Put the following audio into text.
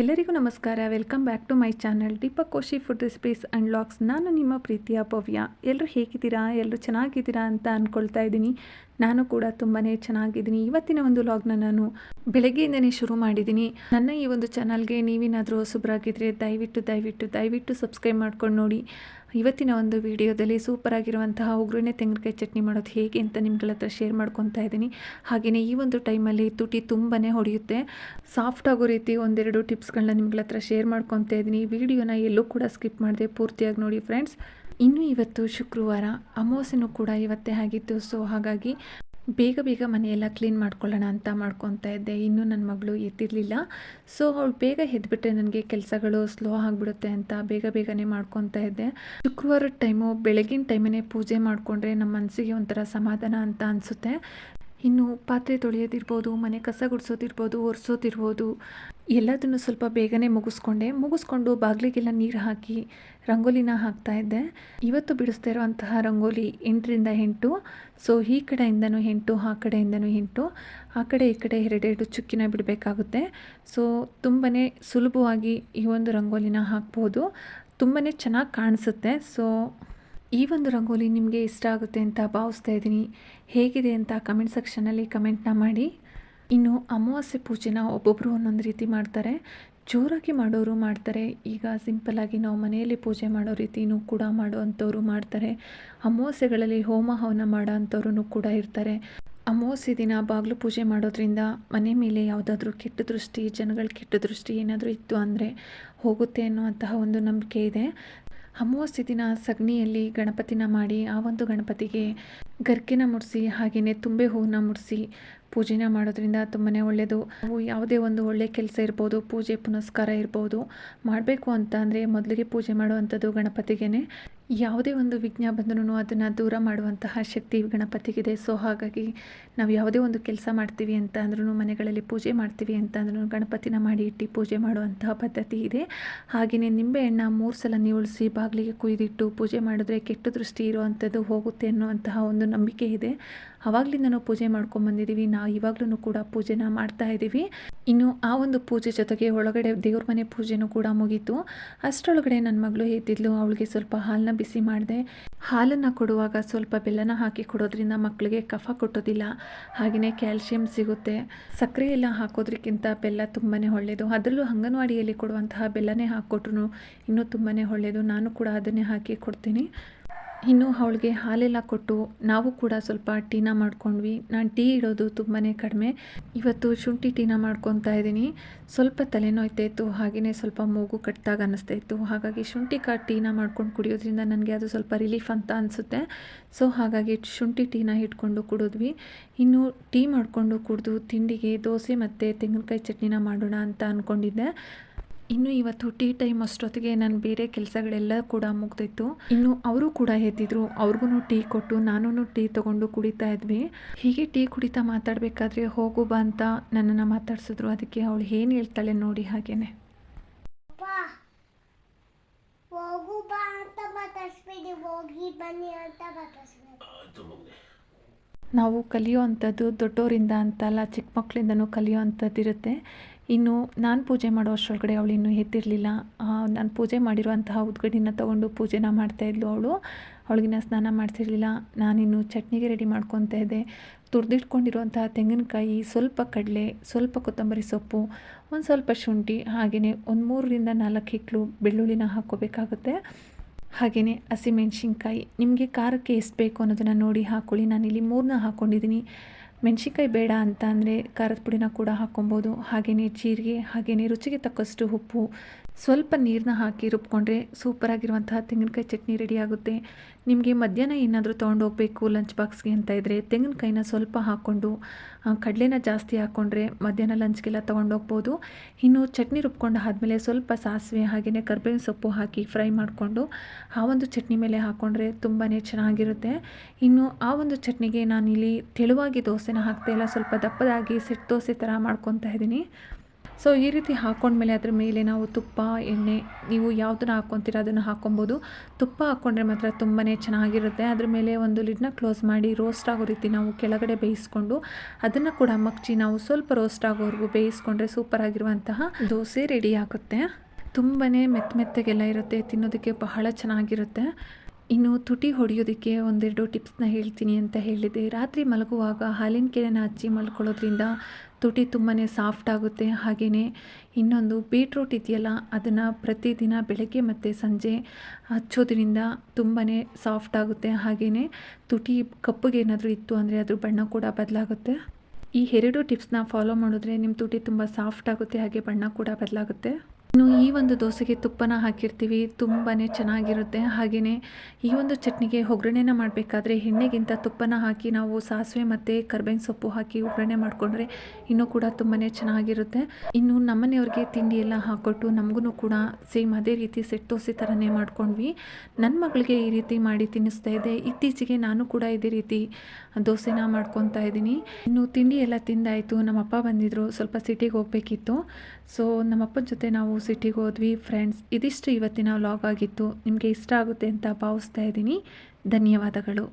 ಎಲ್ಲರಿಗೂ ನಮಸ್ಕಾರ. Welcome back to my channel Deepak Koshi food recipes and logs ನಾನು ನಿಮ್ಮ ಪ್ರೀತಿಯ ಪವ್ಯ. ಎಲ್ಲರೂ ಹೇಗಿದ್ದೀರಾ? ಎಲ್ಲರೂ ಚೆನ್ನಾಗಿದ್ದೀರಾ ಅಂತ ಅಂದ್ಕೊಳ್ತಾ ಇದ್ದೀನಿ. ನಾನು ಕೂಡ ತುಂಬಾ ಚೆನ್ನಾಗಿದ್ದೀನಿ. ಇವತ್ತಿನ ಒಂದು ಲಾಗ್ನ ನಾನು ಬೆಳಗ್ಗೆಯಿಂದನೇ ಶುರು ಮಾಡಿದ್ದೀನಿ. ನನ್ನ ಈ ಒಂದು ಚಾನಲ್ಗೆ ನೀವೇನಾದರೂ ಹೊಸಬ್ರಾಗಿದ್ದರೆ ದಯವಿಟ್ಟು ದಯವಿಟ್ಟು ದಯವಿಟ್ಟು ಸಬ್ಸ್ಕ್ರೈಬ್ ಮಾಡ್ಕೊಂಡು ನೋಡಿ. ಇವತ್ತಿನ ಒಂದು ವಿಡಿಯೋದಲ್ಲಿ ಸೂಪರ್ ಆಗಿರುವಂತಹ ಉಗುರುನೆ ತೆಂಗಿನಕಾಯಿ ಚಟ್ನಿ ಮಾಡೋದು ಹೇಗೆ ಅಂತ ನಿಮ್ಗಳ ಹತ್ರ ಶೇರ್ ಮಾಡ್ಕೊತಾ ಇದ್ದೀನಿ. ಹಾಗೆಯೇ ಈ ಒಂದು ಟೈಮಲ್ಲಿ ತುಟಿ ತುಂಬಾ ಹೊಡೆಯುತ್ತೆ. ಸಾಫ್ಟ್ ಆಗೋ ರೀತಿ ಒಂದೆರಡು ಟಿಪ್ಸ್ಗಳನ್ನ ನಿಮ್ಗಳ ಹತ್ರ ಶೇರ್ ಮಾಡ್ಕೊತಾ ಇದ್ದೀನಿ. ವಿಡಿಯೋನ ಎಲ್ಲೂ ಕೂಡ ಸ್ಕಿಪ್ ಮಾಡಿದೆ ಪೂರ್ತಿಯಾಗಿ ನೋಡಿ ಫ್ರೆಂಡ್ಸ್. ಇನ್ನು ಇವತ್ತು ಶುಕ್ರವಾರ, ಅಮಾವಾಸ್ಯನೂ ಕೂಡ ಇವತ್ತೇ ಆಗಿತ್ತು. ಸೊ ಹಾಗಾಗಿ ಬೇಗ ಬೇಗ ಮನೆಯೆಲ್ಲ ಕ್ಲೀನ್ ಮಾಡ್ಕೊಳ್ಳೋಣ ಅಂತ ಮಾಡ್ಕೊತಾ ಇದ್ದೆ. ಇನ್ನೂ ನನ್ನ ಮಗಳು ಎತ್ತಿರಲಿಲ್ಲ ಸೊ ಅವಳು ಬೇಗ ಎದ್ಬಿಟ್ರೆ ನನಗೆ ಕೆಲಸಗಳು ಸ್ಲೋ ಆಗಿಬಿಡುತ್ತೆ ಅಂತ ಬೇಗ ಬೇಗನೆ ಮಾಡ್ಕೊತಾ ಇದ್ದೆ. ಶುಕ್ರವಾರದ ಟೈಮು ಬೆಳಗಿನ ಟೈಮೇ ಪೂಜೆ ಮಾಡಿಕೊಂಡ್ರೆ ನಮ್ಮ ಮನಸ್ಸಿಗೆ ಒಂಥರ ಸಮಾಧಾನ ಅಂತ ಅನಿಸುತ್ತೆ. ಇನ್ನು ಪಾತ್ರೆ ತೊಳೆಯೋದಿರ್ಬೋದು, ಮನೆ ಕಸ ಗುಡಿಸೋದಿರ್ಬೋದು, ಒರೆಸೋದಿರ್ಬೋದು, ಎಲ್ಲದನ್ನು ಸ್ವಲ್ಪ ಬೇಗನೆ ಮುಗಿಸ್ಕೊಂಡೆ. ಮುಗಿಸ್ಕೊಂಡು ಬಾಗಿಲಿಗೆಲ್ಲ ನೀರು ಹಾಕಿ ರಂಗೋಲಿನ ಹಾಕ್ತಾ ಇದ್ದೆ. ಇವತ್ತು ಬಿಡಿಸ್ತಾ ಇರುವಂತಹ ರಂಗೋಲಿ ಎಂಟರಿಂದ ಎಂಟು. ಸೊ ಈ ಕಡೆಯಿಂದನೂ ಎಂಟು, ಆ ಕಡೆಯಿಂದನೂ ಎಂಟು. ಆ ಕಡೆ, ಈ ಕಡೆ ಎರಡೆರಡು ಚುಕ್ಕಿನ ಬಿಡಬೇಕಾಗುತ್ತೆ. ಸೊ ತುಂಬಾ ಸುಲಭವಾಗಿ ಈ ಒಂದು ರಂಗೋಲಿನ ಹಾಕ್ಬೋದು. ತುಂಬಾ ಚೆನ್ನಾಗಿ ಕಾಣಿಸುತ್ತೆ. ಸೊ ಈ ಒಂದು ರಂಗೋಲಿ ನಿಮಗೆ ಇಷ್ಟ ಆಗುತ್ತೆ ಅಂತ ಭಾವಿಸ್ತಾ ಇದ್ದೀನಿ. ಹೇಗಿದೆ ಅಂತ ಕಮೆಂಟ್ ಸೆಕ್ಷನಲ್ಲಿ ಕಮೆಂಟ್ನ ಮಾಡಿ. ಇನ್ನು ಅಮಾವಾಸ್ಯೆ ಪೂಜೆನ ಒಬ್ಬೊಬ್ಬರು ಒಂದೊಂದು ರೀತಿ ಮಾಡ್ತಾರೆ. ಜೋರಾಗಿ ಮಾಡೋರು ಮಾಡ್ತಾರೆ. ಈಗ ಸಿಂಪಲ್ಲಾಗಿ ನಾವು ಮನೆಯಲ್ಲಿ ಪೂಜೆ ಮಾಡೋ ರೀತಿಯೂ ಕೂಡ ಮಾಡೋ ಅಂಥವ್ರು ಮಾಡ್ತಾರೆ. ಅಮಾವಾಸ್ಯೆಗಳಲ್ಲಿ ಹೋಮ ಹವನ ಮಾಡೋ ಅಂಥವ್ರು ಕೂಡ ಇರ್ತಾರೆ. ಅಮಾವಾಸ್ಯೆ ದಿನ ಬಾಗಿಲು ಪೂಜೆ ಮಾಡೋದ್ರಿಂದ ಮನೆ ಮೇಲೆ ಯಾವುದಾದ್ರೂ ಕೆಟ್ಟ ದೃಷ್ಟಿ, ಜನಗಳ ಕೆಟ್ಟ ದೃಷ್ಟಿ ಏನಾದರೂ ಇತ್ತು ಅಂದರೆ ಹೋಗುತ್ತೆ ಅನ್ನುವಂತಹ ಒಂದು ನಂಬಿಕೆ ಇದೆ. ಅಮಾವಾಸ್ಯೆ ದಿನ ಸಗಣಿಯಲ್ಲಿ ಗಣಪತಿನ ಮಾಡಿ ಆ ಒಂದು ಗಣಪತಿಗೆ ಗರ್ಕೆನ ಮುಡಿಸಿ ಹಾಗೆಯೇ ತುಂಬೆ ಹೂವನ್ನ ಮುಡಿಸಿ ಪೂಜೆನ ಮಾಡೋದ್ರಿಂದ ತುಂಬಾ ಒಳ್ಳೆಯದು ನಾವು ಯಾವುದೇ ಒಂದು ಒಳ್ಳೆಯ ಕೆಲಸ ಇರ್ಬೋದು, ಪೂಜೆ ಪುನಸ್ಕಾರ ಇರ್ಬೋದು, ಮಾಡಬೇಕು ಅಂತ ಅಂದರೆ ಮೊದಲಿಗೆ ಪೂಜೆ ಮಾಡುವಂಥದ್ದು ಗಣಪತಿಗೆ ಯಾವುದೇ ಒಂದು ವಿಘ್ನ ಬಂದ್ರೂ ಅದನ್ನು ದೂರ ಮಾಡುವಂತಹ ಶಕ್ತಿ ಗಣಪತಿಗಿದೆ. ಸೊ ಹಾಗಾಗಿ ನಾವು ಯಾವುದೇ ಒಂದು ಕೆಲಸ ಮಾಡ್ತೀವಿ ಅಂತ ಅಂದ್ರೂ ಮನೆಗಳಲ್ಲಿ ಪೂಜೆ ಮಾಡ್ತೀವಿ ಅಂತ ಅಂದ್ರೂ ಗಣಪತಿನ ಮಾಡಿ ಇಟ್ಟು ಪೂಜೆ ಮಾಡುವಂತಹ ಪದ್ಧತಿ ಇದೆ. ಹಾಗೆಯೇ ನಿಂಬೆಹಣ್ಣ ಮೂರು ಸಲ ನೀವುಳಿಸಿ ಬಾಗಿಲಿಗೆ ಕುಯ್ದಿಟ್ಟು ಪೂಜೆ ಮಾಡಿದ್ರೆ ಕೆಟ್ಟ ದೃಷ್ಟಿ ಇರುವಂಥದ್ದು ಹೋಗುತ್ತೆ ಅನ್ನುವಂತಹ ಒಂದು ನಂಬಿಕೆ ಇದೆ. ಆವಾಗಲಿಂದನೂ ಪೂಜೆ ಮಾಡ್ಕೊಂಬಂದಿದ್ದೀವಿ ನಾವು ಇವಾಗಲೂ ಕೂಡ ಪೂಜೆನ ಮಾಡ್ತಾ ಇದ್ದೀವಿ. ಇನ್ನು ಆ ಒಂದು ಪೂಜೆ ಜೊತೆಗೆ ಒಳಗಡೆ ದೇವ್ರ ಮನೆ ಪೂಜೆನೂ ಕೂಡ ಮುಗೀತು. ಅಷ್ಟರೊಳಗಡೆ ನನ್ನ ಮಗಳು ಎದ್ದಿದ್ಲು. ಅವಳಿಗೆ ಸ್ವಲ್ಪ ಹಾಲನ್ನ ಬಿಸಿ ಮಾಡಿದೆ. ಹಾಲನ್ನು ಕೊಡುವಾಗ ಸ್ವಲ್ಪ ಬೆಲ್ಲನ ಹಾಕಿ ಕೊಡೋದ್ರಿಂದ ಮಕ್ಕಳಿಗೆ ಕಫ ಕೊಟ್ಟೋದಿಲ್ಲ. ಹಾಗೆಯೇ ಕ್ಯಾಲ್ಶಿಯಂ ಸಿಗುತ್ತೆ. ಸಕ್ಕರೆ ಎಲ್ಲ ಹಾಕೋದ್ರಕ್ಕಿಂತ ಬೆಲ್ಲ ತುಂಬಾ ಒಳ್ಳೆಯದು ಅದರಲ್ಲೂ ಅಂಗನವಾಡಿಯಲ್ಲಿ ಕೊಡುವಂತಹ ಬೆಲ್ಲನೇ ಹಾಕ್ಕೊಟ್ರು ಇನ್ನೂ ತುಂಬಾ ಒಳ್ಳೆಯದು ನಾನು ಕೂಡ ಅದನ್ನೇ ಹಾಕಿ ಕೊಡ್ತೀನಿ. ಇನ್ನು ಅವಳಿಗೆ ಹಾಲೆಲ್ಲ ಕೊಟ್ಟು ನಾವು ಕೂಡ ಸ್ವಲ್ಪ ಟೀನ ಮಾಡ್ಕೊಂಡ್ವಿ. ನಾನು ಟೀ ಇಡೋದು ತುಂಬಾ ಕಡಿಮೆ. ಇವತ್ತು ಶುಂಠಿ ಟೀನ ಮಾಡ್ಕೊತಾ ಇದ್ದೀನಿ. ಸ್ವಲ್ಪ ತಲೆನೋಯ್ತಾ ಇತ್ತು ಹಾಗೆಯೇ ಸ್ವಲ್ಪ ಮೂಗು ಕಟ್ಟಿದಾಗ ಅನ್ನಿಸ್ತಾ ಇತ್ತು ಹಾಗಾಗಿ ಶುಂಠಿ ಕಾ, ಟೀನ ಮಾಡ್ಕೊಂಡು ಕುಡಿಯೋದ್ರಿಂದ ನನಗೆ ಅದು ಸ್ವಲ್ಪ ರಿಲೀಫ್ ಅಂತ ಅನಿಸುತ್ತೆ. ಸೊ, ಹಾಗಾಗಿ ಶುಂಠಿ ಟೀನ ಇಟ್ಕೊಂಡು ಕುಡಿದ್ವಿ. ಇನ್ನು ಟೀ ಮಾಡಿಕೊಂಡು ಕುಡಿದು ತಿಂಡಿಗೆ ದೋಸೆ ಮತ್ತು ತೆಂಗಿನಕಾಯಿ ಚಟ್ನಿನ ಮಾಡೋಣ ಅಂತ ಅಂದ್ಕೊಂಡಿದ್ದೆ ಇನ್ನು ಇವತ್ತು ಟೀ ಟೈಮ್ ಅಷ್ಟೊತ್ತಿಗೆ ನಾನು ಬೇರೆ ಕೆಲಸಗಳೆಲ್ಲ ಕೂಡ ಮುಗ್ದಿತ್ತು. ಇನ್ನು ಅವರು ಕೂಡ ಎದ್ದಿದ್ರು. ಅವ್ರಿಗೂ ಟೀ ಕೊಟ್ಟು ನಾನು ಟೀ ತೊಗೊಂಡು ಕುಡಿತಾ ಇದ್ವಿ. ಹೀಗೆ ಟೀ ಕುಡಿತಾ ಮಾತಾಡಬೇಕಾದ್ರೆ ಹೋಗು ಬಾ ಅಂತ ನನ್ನನ್ನು ಮಾತಾಡ್ಸಿದ್ರು. ಅದಕ್ಕೆ ಅವಳು ಏನು ಹೇಳ್ತಾಳೆ ನೋಡಿ ಹಾಗೇನೆ. ನಾವು ಹೋಗು ಬಾ ಅಂತ ಮಾತಾಡ್ಸ್ಬೇಡಿ. ಹೋಗಿ ಬನ್ನಿ ಅಂತ ಮಾತಾಡ್ಸ್ಬೇಕು. ನಾವು ಕಲಿಯುವಂಥದ್ದು ದೊಡ್ಡೋರಿಂದ ಅಂತಲ್ಲ ಚಿಕ್ಕ ಮಕ್ಕಳಿಂದನೂ ಕಲಿಯುವಂಥದ್ದು ಇರುತ್ತೆ ಇನ್ನು ನಾನು ಪೂಜೆ ಮಾಡೋ ಅಷ್ಟರೊಳಗಡೆ ಅವಳು ಇನ್ನೂ ಎದ್ದಿರಲಿಲ್ಲ ನಾನು ಪೂಜೆ ಮಾಡಿರುವಂತಹ ಉದ್ಗಡಿನ ತೊಗೊಂಡು ಪೂಜೆನ ಮಾಡ್ತಾಯಿದ್ಲು ಅವಳು. ಅವಳಿಗಿನ್ನ ಸ್ನಾನ ಮಾಡ್ತಿರ್ಲಿಲ್ಲ ನಾನಿನ್ನು ಚಟ್ನಿಗೆ ರೆಡಿ ಮಾಡ್ಕೊತಾ ಇದ್ದೆ. ತುರಿದಿಟ್ಕೊಂಡಿರುವಂತಹ ತೆಂಗಿನಕಾಯಿ, ಸ್ವಲ್ಪ ಕಡಲೆ, ಸ್ವಲ್ಪ ಕೊತ್ತಂಬರಿ ಸೊಪ್ಪು, ಒಂದು ಸ್ವಲ್ಪ ಶುಂಠಿ ಹಾಗೆಯೇ ಒಂದು ಮೂರರಿಂದ ನಾಲ್ಕು ಹಿಕ್ಳು ಬೆಳ್ಳುಳ್ಳಿನ ಹಾಕ್ಕೋಬೇಕಾಗುತ್ತೆ. ಹಾಗೆಯೇ ಹಸಿಮೆಣ್ಸಿನ್ಕಾಯಿ ನಿಮಗೆ ಖಾರಕ್ಕೆ ಎಷ್ಟು ಬೇಕು ಅನ್ನೋದನ್ನು ನೋಡಿ ಹಾಕ್ಕೊಳ್ಳಿ ನಾನಿಲ್ಲಿ ಮೂರನ್ನ ಹಾಕ್ಕೊಂಡಿದ್ದೀನಿ ಮೆಣಸಿನ್ಕಾಯಿ ಬೇಡ ಅಂತ ಅಂದರೆ ಖಾರದ ಪುಡಿನ ಕೂಡ ಹಾಕ್ಕೊಬೋದು. ಹಾಗೆಯೇ ಜೀರಿಗೆ, ಹಾಗೆಯೇ ರುಚಿಗೆ ತಕ್ಕಷ್ಟು ಉಪ್ಪು. ಸ್ವಲ್ಪ ನೀರನ್ನ ಹಾಕಿ ರುಬ್ಕೊಂಡ್ರೆ ಸೂಪರಾಗಿರುವಂತಹ ತೆಂಗಿನಕಾಯಿ ಚಟ್ನಿ ರೆಡಿ ಆಗುತ್ತೆ. ನಿಮಗೆ ಮಧ್ಯಾಹ್ನ ಏನಾದರೂ ತೊಗೊಂಡೋಗ್ಬೇಕು ಲಂಚ್ ಬಾಕ್ಸ್ಗೆ ಅಂತ ಇದ್ದರೆ ತೆಂಗಿನಕಾಯಿನ ಸ್ವಲ್ಪ ಹಾಕ್ಕೊಂಡು ಕಡಲೆನ ಜಾಸ್ತಿ ಹಾಕ್ಕೊಂಡ್ರೆ ಮಧ್ಯಾಹ್ನ ಲಂಚ್ಗೆಲ್ಲ ತೊಗೊಂಡೋಗ್ಬೋದು. ಇನ್ನು ಚಟ್ನಿ ರುಬ್ಕೊಂಡು ಆದಮೇಲೆ ಸ್ವಲ್ಪ ಸಾಸಿವೆ ಹಾಗೆಯೇ ಕರ್ಬೇವಿನ ಸೊಪ್ಪು ಹಾಕಿ ಫ್ರೈ ಮಾಡಿಕೊಂಡು, ಆ ಒಂದು ಚಟ್ನಿ ಮೇಲೆ ಹಾಕ್ಕೊಂಡ್ರೆ ತುಂಬಾ ಚೆನ್ನಾಗಿರುತ್ತೆ. ಇನ್ನು ಆ ಒಂದು ಚಟ್ನಿಗೆ ನಾನಿಲ್ಲಿ ತೆಳುವಾಗಿ ದೋಸೆನ ಹಾಕ್ತಾಯಿಲ್ಲ ಸ್ವಲ್ಪ ದಪ್ಪದಾಗಿ ಸೆಟ್ ದೋಸೆ ಥರ ಮಾಡ್ಕೊತಾ ಇದ್ದೀನಿ ಸೊ ಈ ರೀತಿ ಹಾಕ್ಕೊಂಡ್ಮೇಲೆ ಅದ್ರ ಮೇಲೆ ನಾವು ತುಪ್ಪ, ಎಣ್ಣೆ, ನೀವು ಯಾವುದನ್ನು ಹಾಕ್ಕೊತೀರ ಅದನ್ನು ಹಾಕ್ಕೊಬೋದು ತುಪ್ಪ ಹಾಕ್ಕೊಂಡ್ರೆ ಮಾತ್ರ ತುಂಬಾ ಚೆನ್ನಾಗಿರುತ್ತೆ. ಅದ್ರ ಮೇಲೆ ಒಂದು ಲಿಡ್ನ ಕ್ಲೋಸ್ ಮಾಡಿ ರೋಸ್ಟ್ ಆಗೋ ರೀತಿ ನಾವು ಕೆಳಗಡೆ ಬೇಯಿಸ್ಕೊಂಡು ಅದನ್ನು ಕೂಡ ಮಗ್ಚಿ ನಾವು ಸ್ವಲ್ಪ ರೋಸ್ಟ್ ಆಗೋವರೆಗೂ ಬೇಯಿಸ್ಕೊಂಡ್ರೆ ಸೂಪರ್ ಆಗಿರುವಂತಹ ದೋಸೆ ರೆಡಿ ಆಗುತ್ತೆ. ತುಂಬಾ ಮೆತ್ತ ಮೆತ್ತಗೆಲ್ಲ ಇರುತ್ತೆ, ತಿನ್ನೋದಕ್ಕೆ ಬಹಳ ಚೆನ್ನಾಗಿರುತ್ತೆ. ಇನ್ನು ತುಟಿ ಹೊಡೆಯೋದಕ್ಕೆ ಒಂದೆರಡು ಟಿಪ್ಸ್ನ ಹೇಳ್ತೀನಿ ಅಂತ ಹೇಳಿದೆ. ರಾತ್ರಿ ಮಲಗುವಾಗ ಹಾಲಿನ ಕೆರೆನ ಹಚ್ಚಿ ಮಲ್ಕೊಳ್ಳೋದ್ರಿಂದ ತುಟಿ ತುಂಬಾ ಸಾಫ್ಟ್ ಆಗುತ್ತೆ. ಹಾಗೆಯೇ ಇನ್ನೊಂದು ಬೀಟ್ರೂಟ್ ಇದೆಯಲ್ಲ, ಅದನ್ನು ಪ್ರತಿದಿನ ಬೆಳಗ್ಗೆ ಮತ್ತು ಸಂಜೆ ಹಚ್ಚೋದ್ರಿಂದ ತುಂಬಾ ಸಾಫ್ಟ್ ಆಗುತ್ತೆ. ಹಾಗೆಯೇ ತುಟಿ ಕಪ್ಪಗೆ ಏನಾದರೂ ಇತ್ತು ಅಂದರೆ ಅದ್ರ ಬಣ್ಣ ಕೂಡ ಬದಲಾಗುತ್ತೆ. ಈ ಎರಡು ಟಿಪ್ಸ್ನ ಫಾಲೋ ಮಾಡಿದ್ರೆ ನಿಮ್ಮ ತುಟಿ ತುಂಬ ಸಾಫ್ಟ್ ಆಗುತ್ತೆ, ಹಾಗೆ ಬಣ್ಣ ಕೂಡ ಬದಲಾಗುತ್ತೆ. ಇನ್ನು ಈ ಒಂದು ದೋಸೆಗೆ ತುಪ್ಪನ ಹಾಕಿರ್ತೀವಿ ತುಂಬಾ ಚೆನ್ನಾಗಿರುತ್ತೆ. ಹಾಗೆಯೇ ಈ ಒಂದು ಚಟ್ನಿಗೆ ಒಗ್ಗರಣೆನ ಮಾಡಬೇಕಾದ್ರೆ ಎಣ್ಣೆಗಿಂತ ತುಪ್ಪನ ಹಾಕಿ ನಾವು ಸಾಸಿವೆ ಮತ್ತು ಕರ್ಬೇವಿನ ಸೊಪ್ಪು ಹಾಕಿ ಒಗ್ಗರಣೆ ಮಾಡಿಕೊಂಡ್ರೆ ಇನ್ನೂ ಕೂಡ ತುಂಬಾ ಚೆನ್ನಾಗಿರುತ್ತೆ. ಇನ್ನು ನಮ್ಮನೆಯವ್ರಿಗೆ ತಿಂಡಿ ಎಲ್ಲ ಹಾಕ್ಕೊಟ್ಟು ನಮಗೂ ಕೂಡ ಸೇಮ್ ಅದೇ ರೀತಿ ಸೆಟ್ ದೋಸೆ ಥರನೇ ಮಾಡ್ಕೊಂಡ್ವಿ. ನನ್ನ ಮಗಳಿಗೆ ಈ ರೀತಿ ಮಾಡಿ ತಿನ್ನಿಸ್ತಾ ಇದ್ದೆ ಇತ್ತೀಚೆಗೆ ನಾನು ಕೂಡ ಇದೇ ರೀತಿ ದೋಸೆನ ಮಾಡ್ಕೊತಾ ಇದ್ದೀನಿ. ಇನ್ನು ತಿಂಡಿ ಎಲ್ಲ ತಿಂದಾಯಿತು. ನಮ್ಮಪ್ಪ ಬಂದಿದ್ದರು ಸ್ವಲ್ಪ ಸಿಟಿಗೆ ಹೋಗಬೇಕಿತ್ತು. ಸೊ ನಮ್ಮಪ್ಪನ ಜೊತೆ ನಾವು ಸಿಟಿಗೆ ಹೋದ್ವಿ. ಫ್ರೆಂಡ್ಸ್ ಇದಿಷ್ಟು ಇವತ್ತಿನ ವ್ಲಾಗ್ ಆಗಿತ್ತು. ನಿಮಗೆ ಇಷ್ಟ ಆಗುತ್ತೆ ಅಂತ ಭಾವಿಸ್ತಾ ಇದ್ದೀನಿ. ಧನ್ಯವಾದಗಳು.